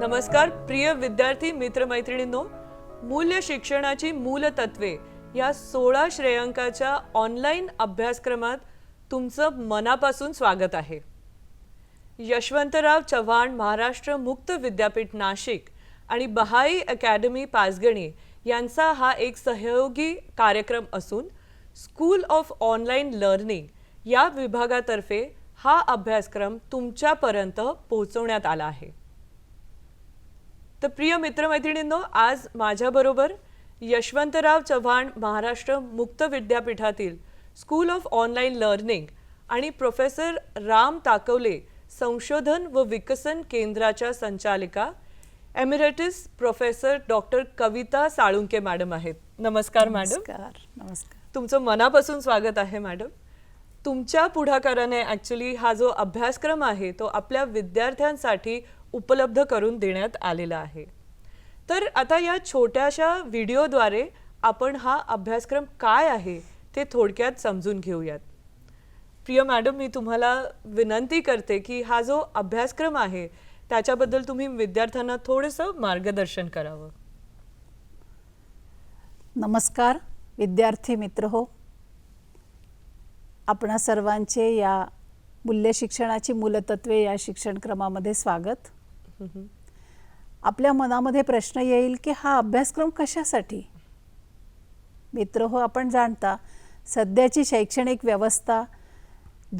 नमस्कार प्रिय विद्यार्थी मित्रमैत्रिणींनो मूल्य शिक्षणाची मूलतत्वे या सोळा श्रेयांकाच्या ऑनलाईन अभ्यासक्रमात तुमचं मनापासून स्वागत आहे. यशवंतराव चव्हाण महाराष्ट्र मुक्त विद्यापीठ नाशिक आणि बहाई अकॅडमी पाचगणी यांचा हा एक सहयोगी कार्यक्रम असून स्कूल ऑफ ऑनलाईन लर्निंग या विभागातर्फे हा अभ्यासक्रम तुमच्यापर्यंत पोहोचवण्यात आला आहे. तर प्रिय मित्रमैत्रिणींनो आज माझ्याबरोबर यशवंतराव चव्हाण महाराष्ट्र मुक्त विद्यापीठातील स्कूल ऑफ ऑनलाईन लर्निंग आणि प्रोफेसर राम ताकवले संशोधन व विकसन केंद्राच्या संचालिका emeritus professor doctor Kavita Salunke madam आहेत. नमस्कार मॅडम. नमस्कार नमस्कार. तुमचं मनापासून स्वागत आहे मॅडम. तुमच्या पुढाकाराने ॲक्च्युली हा जो अभ्यासक्रम आहे तो आपल्या विद्यार्थ्यांसाठी उपलब्ध करून देण्यात आलेला आहे. तर आता या छोट्याशा व्हिडिओद्वारे आपण हा अभ्यासक्रम काय आहे ते थोडक्यात समजून घेऊयात. प्रिय मॅडम मी तुम्हाला विनंती करते की हा जो अभ्यासक्रम आहे त्याच्याबद्दल तुम्ही विद्यार्थ्यांना थोडंसं मार्गदर्शन करावं. नमस्कार विद्यार्थी मित्र हो आपणा सर्वांचे या मूल्य शिक्षणाची मूलतत्वे या शिक्षणक्रमामध्ये स्वागत. आपल्या मनामध्ये प्रश्न येईल की हा अभ्यासक्रम कशासाठी? मित्र हो आपण जाणता सध्याची शैक्षणिक व्यवस्था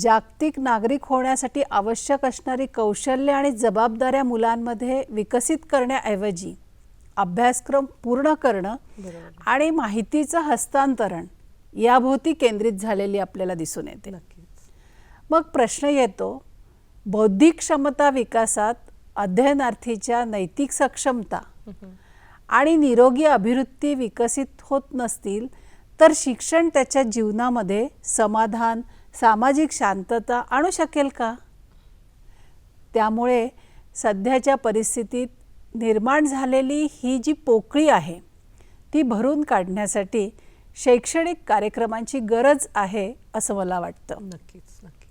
जागतिक नागरिक होण्यासाठी आवश्यक असणारी कौशल्य आणि जबाबदाऱ्या मुलांमध्ये विकसित करण्याऐवजी अभ्यासक्रम पूर्ण करणं आणि माहितीचं हस्तांतरण याभोवती केंद्रित झालेली आपल्याला दिसून येते. मग प्रश्न येतो बौद्धिक क्षमता विकासात अध्ययनार्थीच्या नैतिक सक्षमता आणि निरोगी अभिवृत्ती विकसित होत नसतील तर शिक्षण त्याच्या जीवनामध्ये समाधान सामाजिक शांतता आणू शकेल का? त्यामुळे सध्याच्या परिस्थितीत निर्माण झालेली ही जी पोकळी आहे ती भरून काढण्यासाठी शैक्षणिक कार्यक्रमांची गरज आहे असं मला वाटतं. नक्कीच नक्कीच.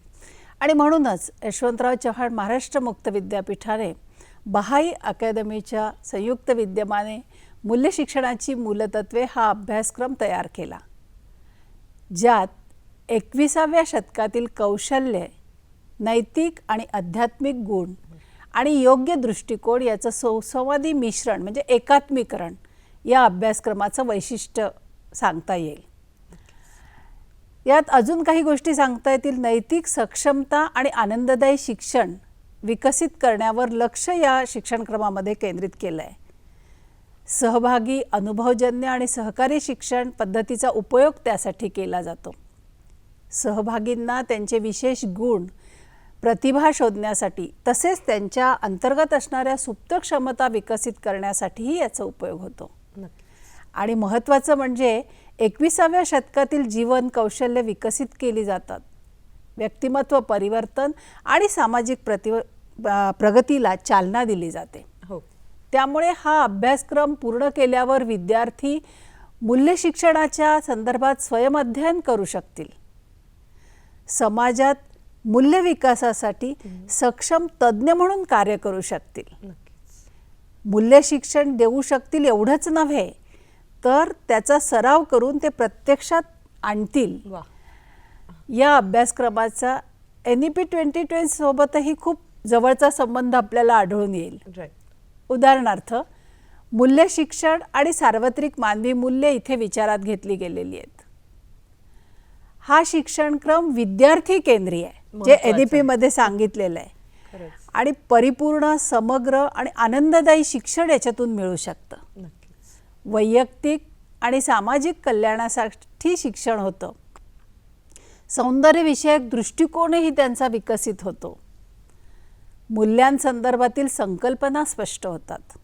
आणि म्हणूनच यशवंतराव चव्हाण महाराष्ट्र मुक्त विद्यापीठाने बहाई अकादमीच्या संयुक्त विद्यमाने मूल्य शिक्षणाची मूलतत्वे हा अभ्यासक्रम तयार केला. ज्यात एकविसाव्या शतकातील कौशल्य नैतिक आणि आध्यात्मिक गुण आणि योग्य दृष्टिकोन याचं सुसंवादी मिश्रण म्हणजे एकात्मीकरण या अभ्यासक्रमाचं वैशिष्ट्य सांगता येईल. यात अजून काही गोष्टी सांगता येतील. नैतिक सक्षमता आणि आनंददायी शिक्षण विकसित करण्यावर लक्ष या शिक्षणक्रमामध्ये केंद्रित केलं आहे सहभागी अनुभवजन्य आणि सहकारी शिक्षण पद्धतीचा उपयोग त्यासाठी केला जातो. सहभागींना त्यांचे विशेष गुण प्रतिभा शोधण्यासाठी तसेच त्यांच्या अंतर्गत असणाऱ्या सुप्त क्षमता विकसित करण्यासाठीही याचा उपयोग होतो. नक्की. आणि महत्त्वाचं म्हणजे एकविसाव्या शतकातील जीवन कौशल्य विकसित केली जातात. व्यक्तिमत्व परिवर्तन आणि सामाजिक प्रति प्रगतीला चालना दिली जाते. हो. त्यामुळे हा अभ्यासक्रम पूर्ण केल्यावर विद्यार्थी मूल्य शिक्षणाच्या संदर्भात स्वयंअध्ययन करू शकतील. समाजात मूल्य विकासासाठी सक्षम तज्ज्ञ म्हणून कार्य करू शकतील. मूल्य शिक्षण देऊ शकतील एवढंच नव्हे तर त्याचा सराव करून ते प्रत्यक्षात आणतील. या अभ्यासक्रमाचा N E P twenty twenty सोबतही खूप जवळचा संबंध आपल्याला आढळून येईल. उदाहरणार्थ मूल्य शिक्षण आणि सार्वत्रिक मानवी मूल्य इथे विचारात घेतली गेलेली आहेत. हा शिक्षणक्रम विद्यार्थी केंद्रीय आहे जे एन ई. पीमध्ये सांगितलेलं आहे. आणि परिपूर्ण समग्र आणि आनंददायी शिक्षण याच्यातून मिळू शकतं. वैयक्तिक आणि सामाजिक कल्याणासाठी शिक्षण होतं. सौंदर्यविषयक दृष्टिकोनही त्यांचा विकसित होतो. मूल्यांसंदर्भातील संकल्पना स्पष्ट होतात.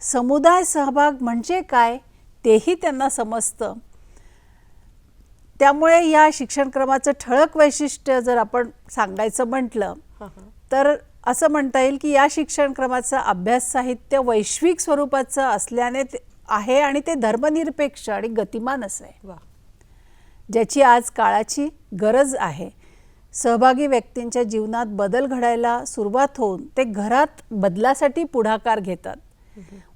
समुदाय सहभाग म्हणजे काय तेही त्यांना समजतं. त्यामुळे या शिक्षणक्रमाचं ठळक वैशिष्ट्य जर आपण सांगायचं म्हटलं तर असं म्हणता येईल की या शिक्षणक्रमाचं अभ्यास साहित्य वैश्विक स्वरूपाचं असल्याने ते आहे आणि ते धर्मनिरपेक्ष आणि गतिमान असं आहे. वा. ज्याची आज काळाची गरज आहे. सहभागी व्यक्तींच्या जीवनात बदल घडायला सुरुवात होऊन ते घरात बदलासाठी पुढाकार घेतात.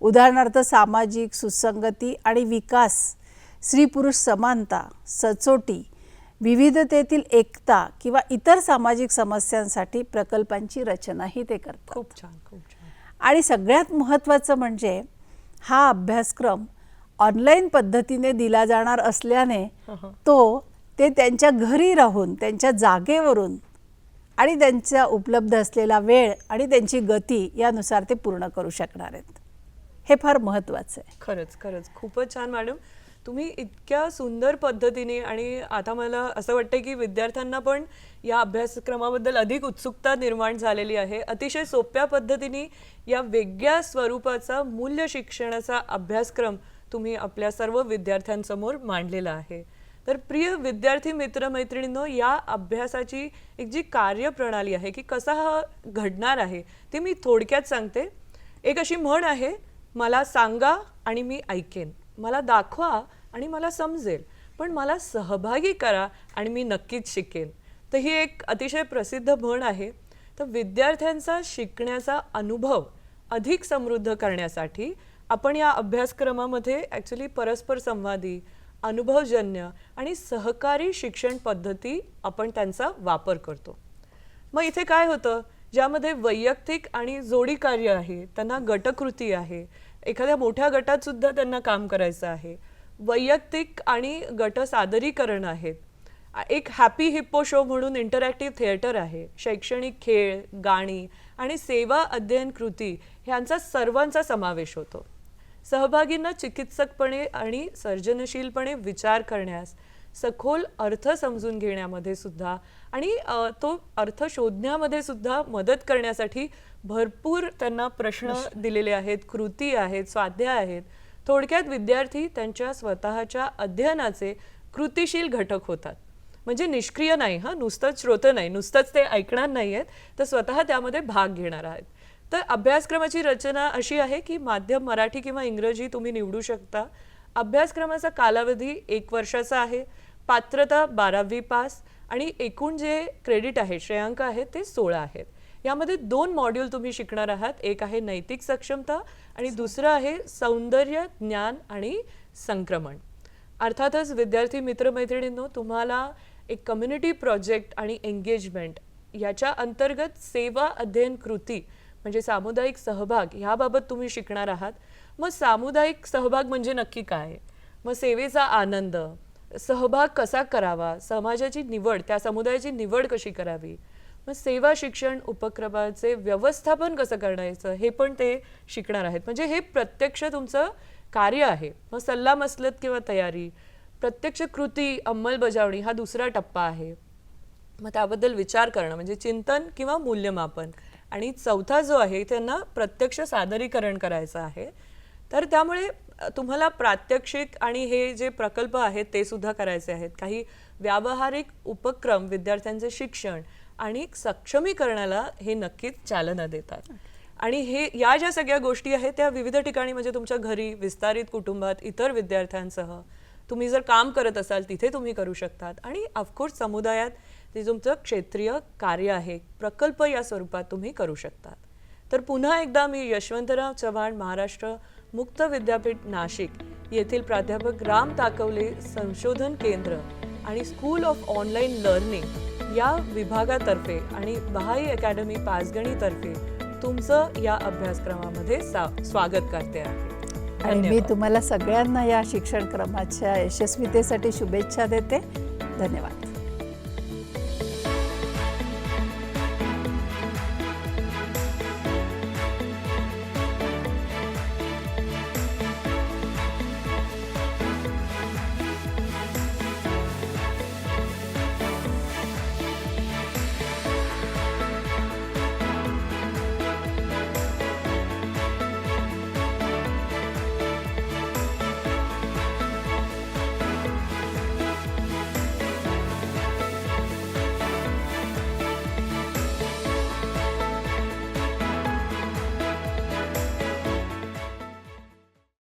उदाहरणार्थ सामाजिक सुसंगती आणि विकास स्त्री पुरुष समानता सचोटी विविधतेतील एकता किंवा इतर सामाजिक समस्यांसाठी प्रकल्पांची रचनाही ते करतात. खूप छान खूप छान. आणि सगळ्यात महत्त्वाचं म्हणजे हा अभ्यासक्रम ऑनलाईन पद्धतीने दिला जाणार असल्याने तो ते त्यांच्या घरी राहून त्यांच्या जागेवरून आणि त्यांचा उपलब्ध असलेला वेळ आणि त्यांची गती यानुसार ते पूर्ण करू शकणार आहेत. हे फार महत्त्वाचं आहे. खरंच खरंच. खूपच छान मॅडम. तुम्ही इतक्या सुंदर पद्धतीने आणि आता मला असं वाटतं की विद्यार्थ्यांना पण या अभ्यासक्रमाबद्दल अधिक उत्सुकता निर्माण झालेली आहे. अतिशय सोप्या पद्धतीने या वेगळ्या स्वरूपाचा मूल्य शिक्षणाचा अभ्यासक्रम तुम्ही आपल्या सर्व विद्यार्थ्यांसमोर मांडलेला आहे. तर प्रिय विद्यार्थी मित्रमैत्रिणींनो या अभ्यासाची एक जी कार्यप्रणाली आहे की कसा हा घडणार आहे ते मी थोडक्यात सांगते. एक अशी म्हण आहे मला सांगा आणि मी ऐकेन. मला दाखवा आणि मला समजेल. पण मला सहभागी करा आणि मी नक्कीच शिकेन. तर ही एक अतिशय प्रसिद्ध म्हण आहे. तर विद्यार्थ्यांचा शिकण्याचा अनुभव अधिक समृद्ध करण्यासाठी आपण या अभ्यासक्रमामध्ये ॲक्च्युली परस्पर संवादी अनुभवजन्य आणि सहकारी शिक्षण पद्धती आपण त्यांचा वापर करतो. मग इथे काय होतं? ज्यामध्ये वैयक्तिक आणि जोडी कार्य आहे त्यांना गटकृती आहे एखाद्या मोठ्या गटात सुद्धा त्यांना काम करायचं आहे. वैयक्तिक आणि गट सादरीकरण आहेत. एक हॅपी हिप्पो शो म्हणून इंटरॅक्टिव्ह थिएटर आहे. शैक्षणिक खेळ गाणी आणि सेवा अध्ययन कृती ह्यांचा सर्वांचा समावेश होतो. सहभागींना चिकित्सकपणे आणि सर्जनशीलपणे विचार करण्यास सखोल अर्थ समजून घेण्यामध्ये सुद्धा आणि तो अर्थ शोधण्यामध्ये सुद्धा मदत करण्यासाठी भरपूर त्यांना प्रश्न दिलेले आहेत कृती आहेत स्वाध्याय आहेत. थोडक्यात विद्यार्थी त्यांच्या स्वतःच्या अध्ययनाचे कृतिशील घटक होतात. म्हणजे निष्क्रिय नाही हा? नुसतंच श्रोतं नाही नुसतंच ते ऐकणार नाही आहेत तर स्वतः त्यामध्ये भाग घेणार आहेत. तर अभ्यासक्रमाची रचना अशी आहे की माध्यम मराठी किंवा इंग्रजी तुम्ही निवडू शकता. अभ्यासक्रमाचा कालावधी एक वर्षाचा आहे पात्रता बारावी पास आणि एकूण जे क्रेडिट आहे श्रेयांक आहे ते सोळा आहेत. यामध्ये दोन मॉड्यूल तुम्ही शिकणार आहात एक आहे नैतिक सक्षमता आणि दुसरं आहे सौंदर्य ज्ञान आणि संक्रमण. अर्थातच विद्यार्थी मित्रमैत्रिणींनो तुम्हाला एक कम्युनिटी प्रोजेक्ट आणि एंगेजमेंट याच्या अंतर्गत सेवा अध्ययन कृती म्हणजे सामुदायिक सहभाग ह्याबाबत तुम्ही शिकणार आहात. मग सामुदायिक सहभाग म्हणजे नक्की काय? मग सेवेचा आनंद सहभाग कसा करावा? समाजाची निवड त्या समुदायाची निवड कशी करावी? मग सेवा शिक्षण उपक्रमाचे व्यवस्थापन कसं करायचं हे पण ते शिकणार आहेत. म्हणजे हे प्रत्यक्ष तुमचं कार्य आहे. मग सल्ला मसलत किंवा तयारी प्रत्यक्ष कृती अंमलबजावणी हा दुसरा टप्पा आहे. मग त्याबद्दल विचार करणं म्हणजे चिंतन किंवा मूल्यमापन. आणि चौथा जो आहे त्यांना प्रत्यक्ष सादरीकरण करायचं आहे. तर त्यामुळे तुम्हाला प्रात्यक्षिक आणि हे जे प्रकल्प आहेत ते सुद्धा करायचे आहेत. काही व्यावहारिक उपक्रम विद्यार्थ्यांचे शिक्षण आणि सक्षमीकरणाला हे नक्कीच चालना देतात. आणि हे या ज्या सगळ्या गोष्टी आहेत त्या विविध ठिकाणी म्हणजे तुमच्या घरी विस्तारित कुटुंबात इतर विद्यार्थ्यांसह तुम्ही जर काम करत असाल तिथे तुम्ही करू शकतात. आणि ऑफकोर्स समुदायात ते तुमचं क्षेत्रीय कार्य आहे प्रकल्प या स्वरूपात तुम्ही करू शकतात. तर पुन्हा एकदा मी यशवंतराव चव्हाण महाराष्ट्र मुक्त विद्यापीठ नाशिक येथील प्राध्यापक राम ताकवले संशोधन केंद्र आणि स्कूल ऑफ ऑनलाईन लर्निंग या विभागातर्फे आणि बहाई अकॅडमी पाचगणीतर्फे तुमचं या अभ्यासक्रमामध्ये सा- स्वागत करते आहे. आणि मी. तुम्हाला सगळ्यांना या शिक्षण क्रमाच्या यशस्वीतेसाठी शुभेच्छा देते. धन्यवाद.